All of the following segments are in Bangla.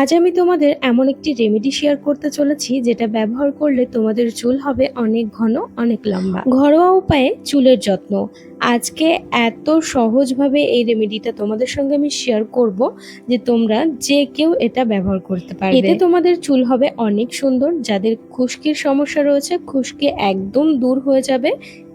আজ আমি তোমাদের এমন একটি রেমেডি শেয়ার করতে চলেছি, যেটা ব্যবহার করলে তোমাদের চুল হবে অনেক ঘন, অনেক লম্বা। ঘরোয়া উপায়ে চুলের যত্ন। আজকে এত সহজভাবে এই রেমেডিটা তোমাদের সঙ্গে আমি শেয়ার করব, যে তোমরা যে কেউ এটা ব্যবহার করতে পারবে। এতে তোমাদের চুল হবে অনেক সুন্দর, যাদের খুশকির সমস্যা রয়েছে, খুশকি একদম দূর হয়ে যাবে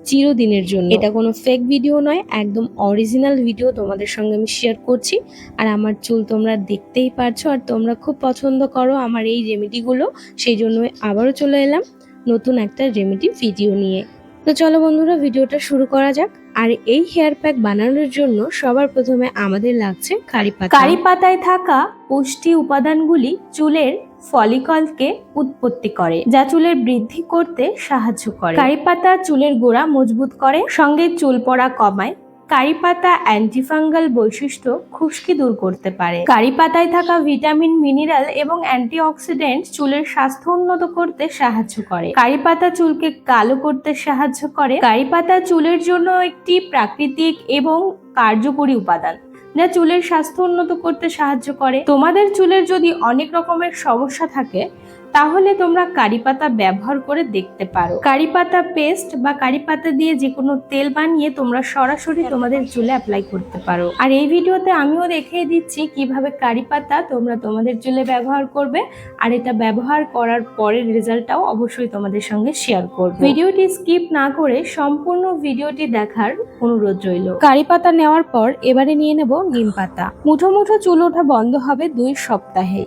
চিরদিনের জন্য। এটা কোনো ফেক ভিডিও নয় একদম অরিজিনাল ভিডিও তোমাদের সঙ্গে আমি শেয়ার করছি। আর আমার চুল তোমরা দেখতেই পারছ আর তোমরা খুব পছন্দ করো আমার এই রেমেডিগুলো সেই জন্য আবারও চলে এলাম নতুন একটা রেমেডি ভিডিও নিয়ে। তো চলো বন্ধুরা ভিডিওটা শুরু করা যাক। আর এই হেয়ার প্যাক বানানোর জন্য সবার প্রথমে আমাদের লাগছে কারি পাতা। কারি পাতায় থাকা পুষ্টি উপাদানগুলি চুলের ফলিকলকে উৎপত্তি করে, যা চুলের বৃদ্ধি করতে সাহায্য করে। কারি পাতা চুলের গোড়া মজবুত করে, সঙ্গে চুল পড়া কমায়। কারি পাতা অ্যান্টিফাঙ্গাল বৈশিষ্ট্য খুশকি দূর করতে পারে। কারি পাতায় থাকা ভিটামিন, মিনারেল এবং অ্যান্টিঅক্সিডেন্ট চুলের স্বাস্থ্য উন্নত করতে সাহায্য করে। কারি পাতা চুলকে কালো করতে সাহায্য করে। কারি পাতা চুলের জন্য একটি প্রাকৃতিক এবং কার্যকরী উপাদান। যা চুলের স্বাস্থ্য উন্নত করতে সাহায্য করে? তোমাদের চুলের যদি অনেক রকমের সমস্যা থাকে তাহলে তোমরা কারি পাতা ব্যবহার করে দেখতে পারো। কারি পাতা পেস্ট বা কারি পাতা দিয়ে যে কোনো তেল বানিয়ে তোমরা সরাসরি তোমাদের চুলে অ্যাপ্লাই করতে পারো। আর এই ভিডিওতে আমিও দেখিয়ে দিচ্ছি কীভাবে কারি পাতা তোমরা তোমাদের চুলে ব্যবহার করবে, আর এটা ব্যবহার করার পরের রেজাল্টটাও অবশ্যই তোমাদের সঙ্গে শেয়ার করবে। ভিডিওটি স্কিপ না করে সম্পূর্ণ ভিডিওটি দেখার অনুরোধ রইল। কারি পাতা নেওয়ার পর এবারে নিয়ে নেব নিম পাতা। মুঠো মুঠো চুল ওঠা বন্ধ হবে দুই সপ্তাহে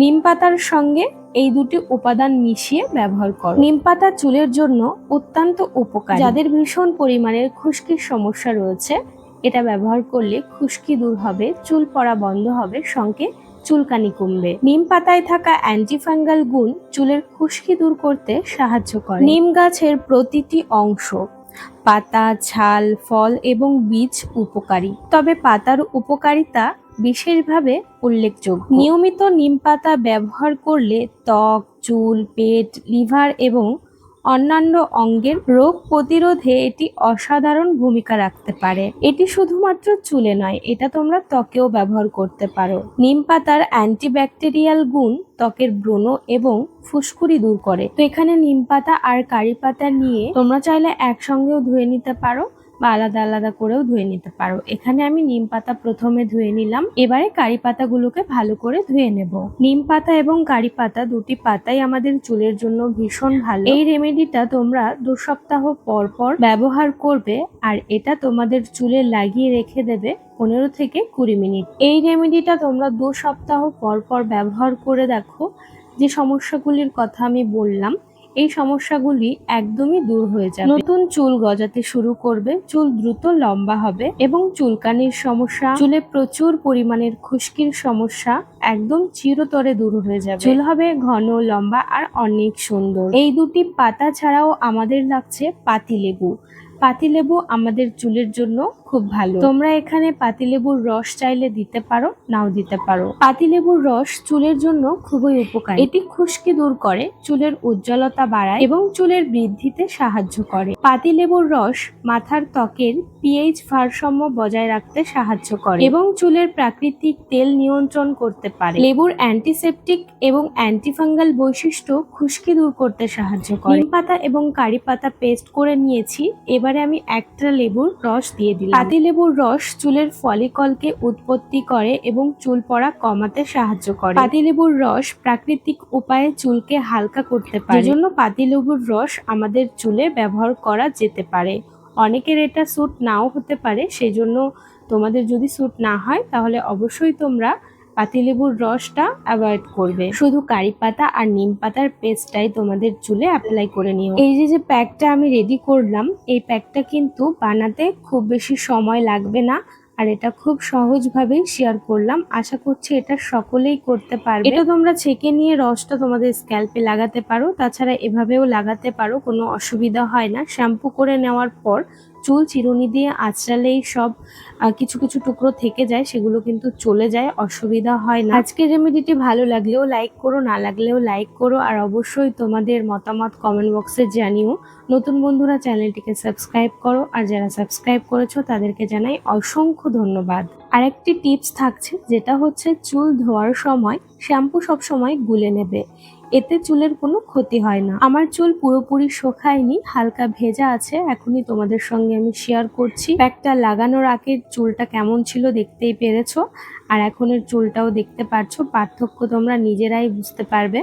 নিম পাতার সঙ্গে এই দুটি উপাদান মিশিয়ে ব্যবহার করো। নিম পাতা চুলের জন্য অত্যন্ত উপকার। যাদের ভীষণ পরিমাণের খুশকির সমস্যা রয়েছে, এটা ব্যবহার করলে খুশকি দূর হবে, চুল পড়া বন্ধ হবে, সঙ্গে চুলকানি কমবে। নিম পাতায় থাকা অ্যান্টিফাঙ্গাল গুণ চুলের খুশকি দূর করতে সাহায্য করে। নিম গাছের প্রতিটি অংশ, পাতা, ছাল, ফল এবং বীজ উপকারী। তবে পাতার উপকারিতা বিশেষভাবে উল্লেখযোগ্য। নিয়মিত নিম পাতা ব্যবহার করলে ত্বক চুল পেট লিভার এবং অন্যান্য অঙ্গের রোগ প্রতিরোধে এটি অসাধারণ ভূমিকা রাখতে পারে। এটি শুধুমাত্র চুলে নয় এটা তোমরা ত্বকেও ব্যবহার করতে পারো। নিম পাতার অ্যান্টিব্যাকটেরিয়াল গুণ ত্বকের ব্রণ এবং ফুসকুড়ি দূর করে। তো এখানে নিম পাতা আর কারি পাতা নিয়ে তোমরা চাইলে একসঙ্গেও ধুয়ে নিতে পারো। বা আলাদা আলাদা করেও ধুয়ে নিতে পারো। এখানে আমি নিম পাতা প্রথমে ধুয়ে নিলাম। এবারে কারি পাতাগুলোকে ভালো করে ধুয়ে নেব। নিম পাতা এবং কারি পাতা দুটি পাতাই আমাদের চুলের জন্য ভীষণ ভালো। এই রেমেডিটা তোমরা দু সপ্তাহ পর পর ব্যবহার করবে আর এটা তোমাদের চুলে লাগিয়ে রেখে দেবে পনেরো থেকে কুড়ি মিনিট। এই রেমেডিটা তোমরা দু সপ্তাহ পর পর ব্যবহার করে দেখো। যে সমস্যাগুলির কথা আমি বললাম এই সমস্যাগুলি একদমই দূর হয়ে যাবে। নতুন চুল গজাতে শুরু করবে, চুল দ্রুত লম্বা হবে এবং চুলকানির সমস্যা, চুলে প্রচুর পরিমাণের খুশকির সমস্যা একদম চিরতরে দূর হয়ে যাবে। চুল হবে ঘন, লম্বা আর অনেক সুন্দর। এই দুটি পাতা ছাড়াও আমাদের লাগছে পাতিলেবু। পাতিলেবু আমাদের চুলের জন্য খুব ভালো। তোমরা এখানে পাতিলেবুর রস চাইলে দিতে পারো, নাও দিতে পারো। পাতিলেবুর রস চুলের জন্য খুবই উপকারী। এটি খুশকি দূর করে, চুলের উজ্জ্বলতা বাড়ায় এবং চুলের বৃদ্ধিতে সাহায্য করে। পাতিলেবুর রস মাথার ত্বকের পিএইচ ভারসাম্য বজায় রাখতে সাহায্য করে এবং চুলের প্রাকৃতিক তেল নিয়ন্ত্রণ করতে পারে। লেবুর অ্যান্টিসেপটিক এবং অ্যান্টিফাঙ্গাল বৈশিষ্ট্য খুশকি দূর করতে সাহায্য করে। পাতা এবং কারি পাতা পেস্ট করে নিয়েছি। এবারে আমি একটা লেবুর রস দিয়ে দিলাম। পাতি লেবুর রস চুলের ফলিকলকে উৎপত্তি করে এবং চুল পড়া কমাতে সাহায্য করে। পাতিলেবুর রস প্রাকৃতিক উপায়ে চুলকে হালকা করতে পারে। জন্য পাতিলেবুর রস আমাদের চুলে ব্যবহার করা যেতে পারে। অনেকের এটা স্যুট নাও হতে পারে, সেজন্য তোমাদের যদি স্যুট না হয়, তাহলে অবশ্যই তোমরা পাতিলেবুর রসটা অ্যাভয়েড করবে। শুধু কারি পাতা আর নিম পাতার পেস্টটাই তোমাদের চুলে অ্যাপ্লাই করে নিও। এই যে যে প্যাকটা আমি রেডি করলাম, এই প্যাকটা কিন্তু বানাতে খুব বেশি সময় লাগবে না। আর এটা খুব সহজভাবেই শেয়ার করলাম। আশা করছি এটা সকলেই করতে পারবে। এটা তোমরা ছেঁকে নিয়ে রসটা তোমাদের স্ক্যাল্পে লাগাতে পারো। তাছাড়া এভাবেও লাগাতে পারো, কোনো অসুবিধা হয় না। শ্যাম্পু করে নেওয়ার পর চুল চিরুনি দিয়ে আঁচড়ালেই সব কিছু কিছু টুকরো থেকে যায়, সেগুলো কিন্তু চলে যায়, অসুবিধা হয় না। আজকের রেমেডিটি ভালো লাগলেও লাইক করো, না লাগলেও লাইক করো, আর অবশ্যই তোমাদের মতামত কমেন্ট বক্সে জানিও। নতুন বন্ধুরা চ্যানেলটিকে সাবস্ক্রাইব করো, আর যারা সাবস্ক্রাইব করেছ তাদেরকে জানাই অসংখ্য ধন্যবাদ। আর একটি টিপস থাকছে, যেটা হচ্ছে চুল ধোয়ার সময় শ্যাম্পু সব সময় গুলে নেবে। এতে চুলের কোনো ক্ষতি হয় না। আমার চুল পুরোপুরি শোকায়নি, হালকা ভেজা আছে, এখনই তোমাদের সঙ্গে আমি শেয়ার করছি। প্যাকটা লাগানোর আগে চুলটা কেমন ছিল দেখতেই পেরেছ, আর এখনের চুলটাও দেখতে পারছ, পার্থক্য তোমরা নিজেরাই বুঝতে পারবে।